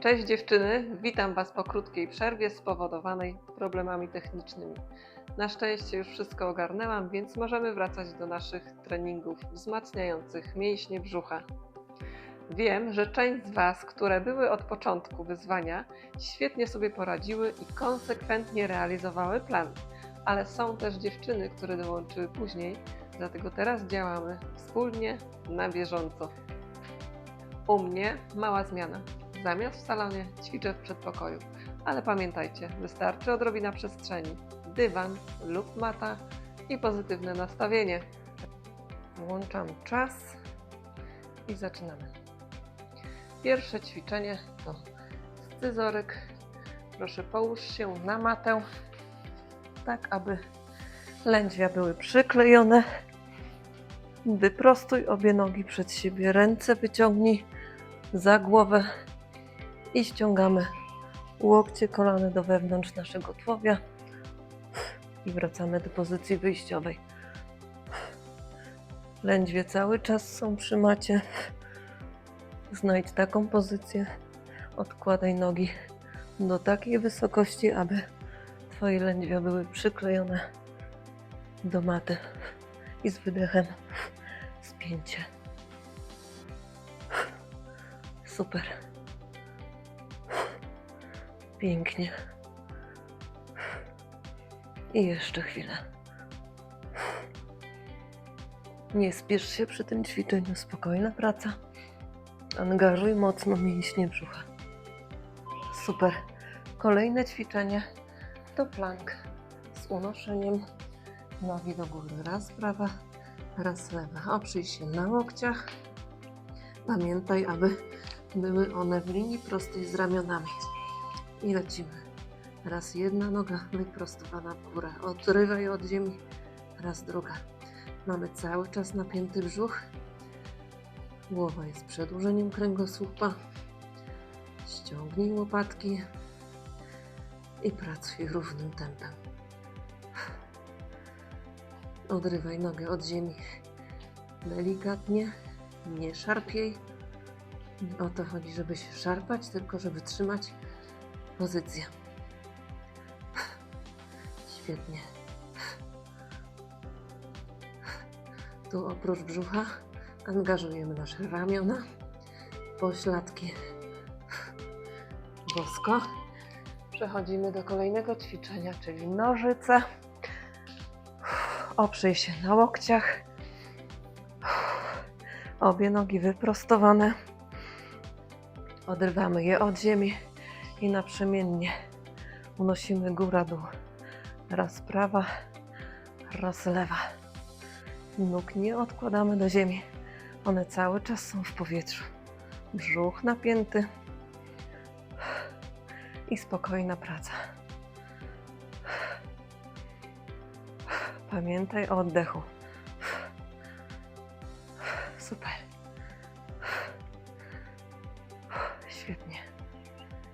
Cześć dziewczyny, witam Was po krótkiej przerwie spowodowanej problemami technicznymi. Na szczęście już wszystko ogarnęłam, więc możemy wracać do naszych treningów wzmacniających mięśnie brzucha. Wiem, że część z Was, które były od początku wyzwania, świetnie sobie poradziły i konsekwentnie realizowały plan, ale są też dziewczyny, które dołączyły później, dlatego teraz działamy wspólnie, na bieżąco. U mnie mała zmiana. Zamiast w salonie ćwiczę w przedpokoju. Ale pamiętajcie, wystarczy odrobina przestrzeni, dywan lub mata i pozytywne nastawienie. Włączam czas i zaczynamy. Pierwsze ćwiczenie to scyzoryk. Proszę połóż się na matę, tak aby lędźwia były przyklejone. Wyprostuj obie nogi przed siebie, ręce wyciągnij za głowę i ściągamy łokcie, kolany do wewnątrz naszego tułowia i wracamy do pozycji wyjściowej. Lędźwie cały czas są przy macie. Znajdź taką pozycję, odkładaj nogi do takiej wysokości, aby Twoje lędźwia były przyklejone do maty i z wydechem spięcie. Super. Pięknie. I jeszcze chwilę. Nie spiesz się przy tym ćwiczeniu. Spokojna praca. Angażuj mocno mięśnie brzucha. Super. Kolejne ćwiczenie to plank z unoszeniem nogi do góry. Raz prawa, raz lewa. Oprzyj się na łokciach. Pamiętaj, aby były one w linii prostej z ramionami. I lecimy. Raz jedna noga wyprostowana w górę. Odrywaj od ziemi. Raz druga. Mamy cały czas napięty brzuch. Głowa jest przedłużeniem kręgosłupa. Ściągnij łopatki i pracuj równym tempem. Odrywaj nogę od ziemi. Delikatnie, nie szarpiej. O to chodzi, żeby się szarpać, tylko żeby trzymać pozycję. Świetnie. Tu oprócz brzucha angażujemy nasze ramiona, pośladki. Bosko. Przechodzimy do kolejnego ćwiczenia, czyli nożyce. Oprzyj się na łokciach. Obie nogi wyprostowane. Odrywamy je od ziemi i naprzemiennie unosimy góra-dół. Raz prawa, raz lewa. Nóg nie odkładamy do ziemi. One cały czas są w powietrzu. Brzuch napięty i spokojna praca. Pamiętaj o oddechu.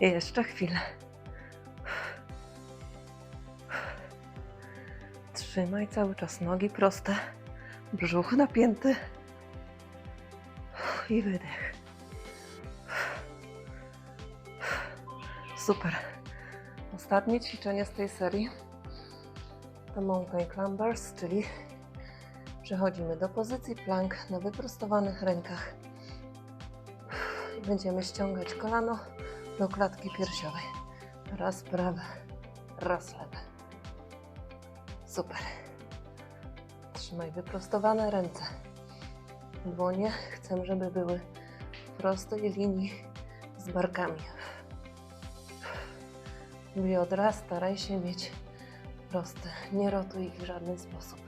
I jeszcze chwilę. Trzymaj cały czas nogi proste, brzuch napięty i wydech. Super. Ostatnie ćwiczenie z tej serii to Mountain Climbers, czyli przechodzimy do pozycji plank na wyprostowanych rękach. Będziemy ściągać kolano do klatki piersiowej. Raz prawe, raz lewe. Super. Trzymaj wyprostowane ręce. Dłonie chcę, żeby były w prostej linii z barkami. Biodra staraj się mieć proste. Nie rotuj ich w żaden sposób.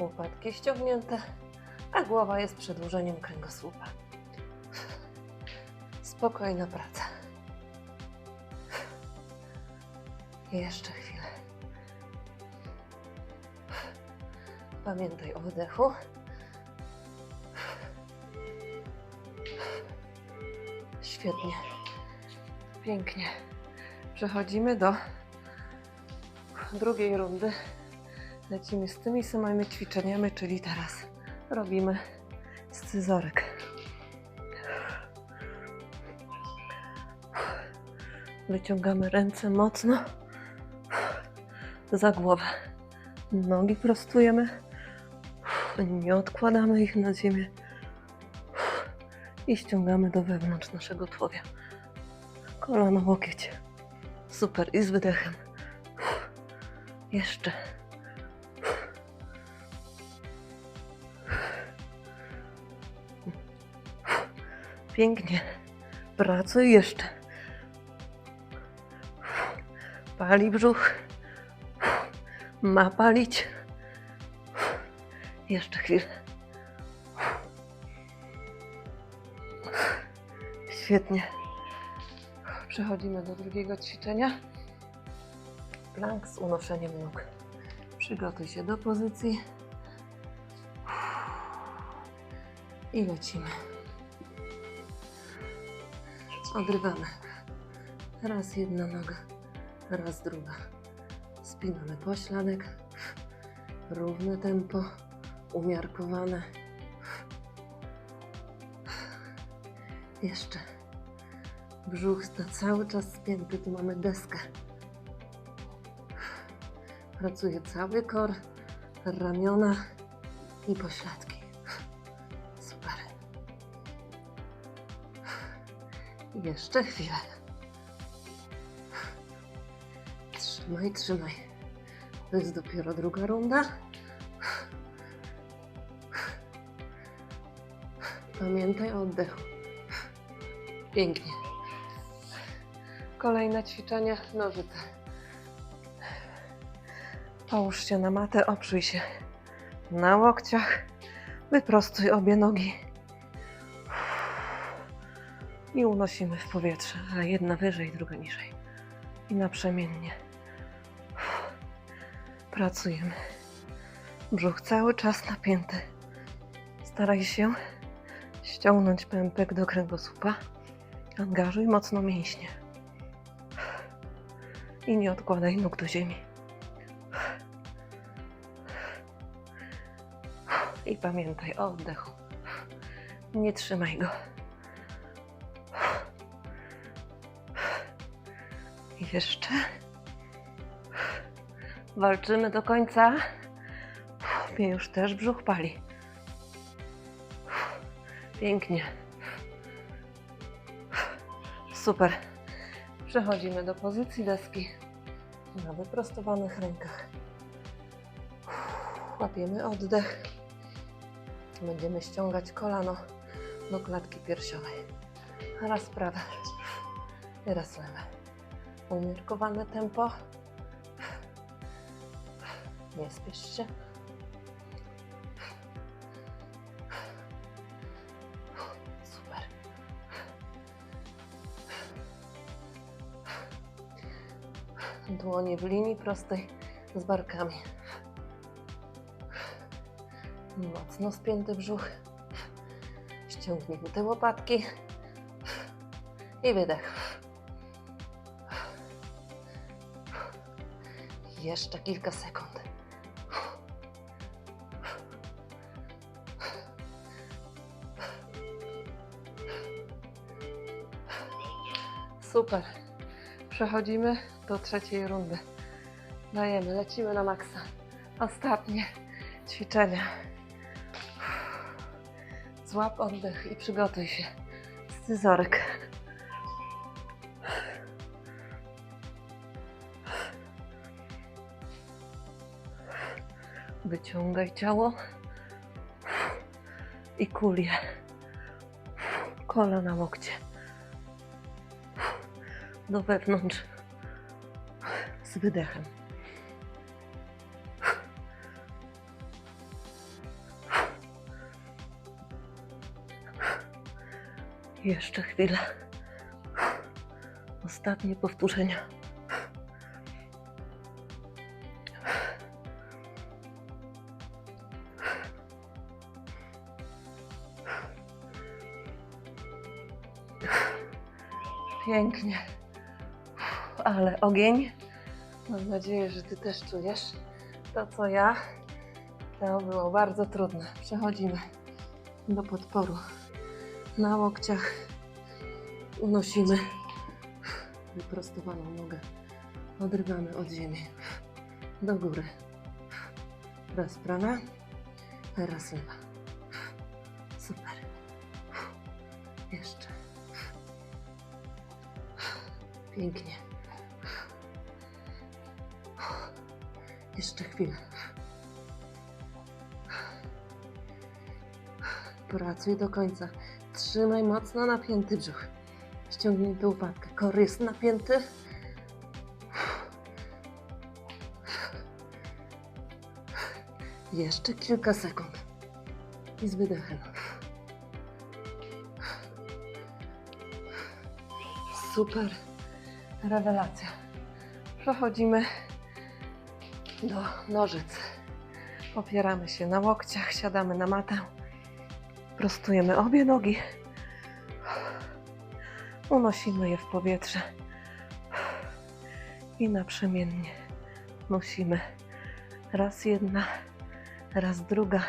Łopatki ściągnięte, a głowa jest przedłużeniem kręgosłupa. Spokojna praca. Jeszcze chwilę. Pamiętaj o wdechu. Świetnie. Pięknie. Przechodzimy do drugiej rundy. Lecimy z tymi samymi ćwiczeniami, czyli teraz robimy scyzoryk. Wyciągamy ręce mocno za głowę. Nogi prostujemy. Nie odkładamy ich na ziemię. I ściągamy do wewnątrz naszego tułowia. Kolano, łokieć. Super. I z wydechem. Jeszcze. Pięknie. Pracuj jeszcze. Pali brzuch. Ma palić. Jeszcze chwilę. Świetnie. Przechodzimy do drugiego ćwiczenia. Plank z unoszeniem nóg. Przygotuj się do pozycji. I lecimy. Odrywamy. Raz jedna noga, raz druga. Spinamy pośladek. Równe tempo, umiarkowane. Jeszcze. Brzuch sta cały czas spięty, tu mamy deskę. Pracuje cały kor, ramiona i pośladki. Super. Jeszcze chwilę. Trzymaj, trzymaj. To jest dopiero druga runda. Pamiętaj o oddechu. Pięknie. Kolejne ćwiczenie nożyce. Połóż się na matę, oprzyj się na łokciach. Wyprostuj obie nogi. I unosimy w powietrze, jedna wyżej, druga niżej. I naprzemiennie. Pracujemy. Brzuch cały czas napięty. Staraj się ściągnąć pępek do kręgosłupa. Angażuj mocno mięśnie. I nie odkładaj nóg do ziemi. I pamiętaj o oddechu. Nie trzymaj go. Jeszcze. Walczymy do końca. Mnie już też brzuch pali. Pięknie. Super. Przechodzimy do pozycji deski na wyprostowanych rękach. Łapiemy oddech. Będziemy ściągać kolano do klatki piersiowej. Raz prawe, raz lewe. Umiarkowane tempo. Nie spiesz się. Super. Dłonie w linii prostej z barkami. Mocno spięty brzuch. Ściągnijmy łopatki. I wydech. Jeszcze kilka sekund. Super. Przechodzimy do trzeciej rundy. Dajemy, lecimy na maksa. Ostatnie ćwiczenia. Złap oddech i przygotuj się. Scyzoryk. Wyciągaj ciało i kulie. Kola na łokcie. Do wewnątrz. Z wydechem. Jeszcze chwilę. Ostatnie powtórzenia. Pięknie. Ale ogień. Mam nadzieję, że Ty też czujesz to, co ja. To było bardzo trudne. Przechodzimy do podporu. Na łokciach unosimy Wyprostowaną nogę odrywamy od ziemi. Do góry. Raz prawa, teraz lewa. Super. Jeszcze. Pięknie. Jeszcze chwilę. Pracuj do końca. Trzymaj mocno napięty brzuch. Ściągnij łopatkę. Kor jest napięty. Jeszcze kilka sekund. I z wydechem. Super. Rewelacja. Przechodzimy do nożyc. Opieramy się na łokciach, siadamy na matę. Prostujemy obie nogi. Unosimy je w powietrze. I naprzemiennie nosimy. Raz jedna, raz druga.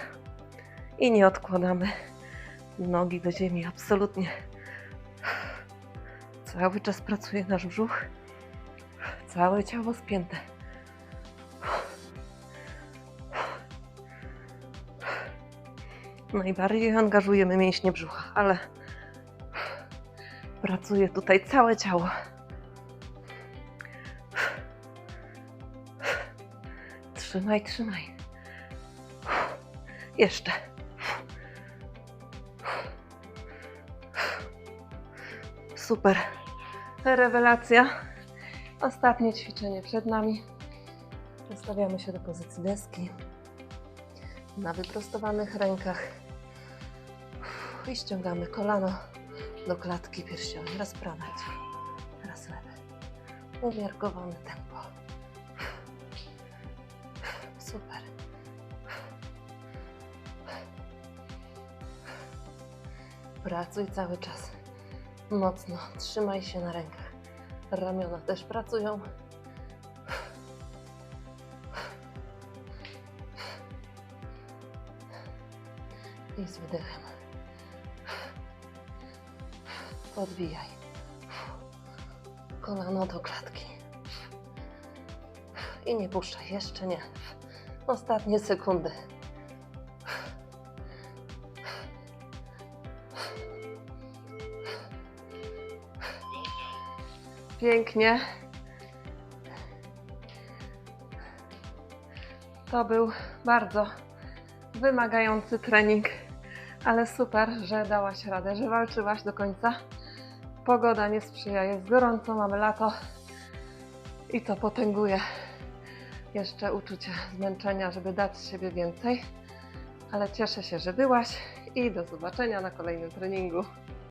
I nie odkładamy nogi do ziemi. Absolutnie. Cały czas pracuje nasz brzuch. Całe ciało spięte. Najbardziej angażujemy mięśnie brzucha, ale pracuje tutaj całe ciało. Trzymaj, trzymaj. Jeszcze. Super. Rewelacja. Ostatnie ćwiczenie przed nami. Ustawiamy się do pozycji deski. Na wyprostowanych rękach. I ściągamy kolano do klatki piersiowej. Raz prawe, raz lewe. Umiarkowane tempo. Super. Pracuj cały czas. Mocno. Trzymaj się na rękach. Ramiona też pracują. I z wydechem. Podbijaj. Kolano do klatki. I nie puszczaj, jeszcze nie. Ostatnie sekundy. Pięknie. To był bardzo wymagający trening, ale super, że dałaś radę, że walczyłaś do końca. Pogoda nie sprzyja, jest gorąco, mamy lato i to potęguje jeszcze uczucie zmęczenia, żeby dać z siebie więcej. Ale cieszę się, że byłaś i do zobaczenia na kolejnym treningu.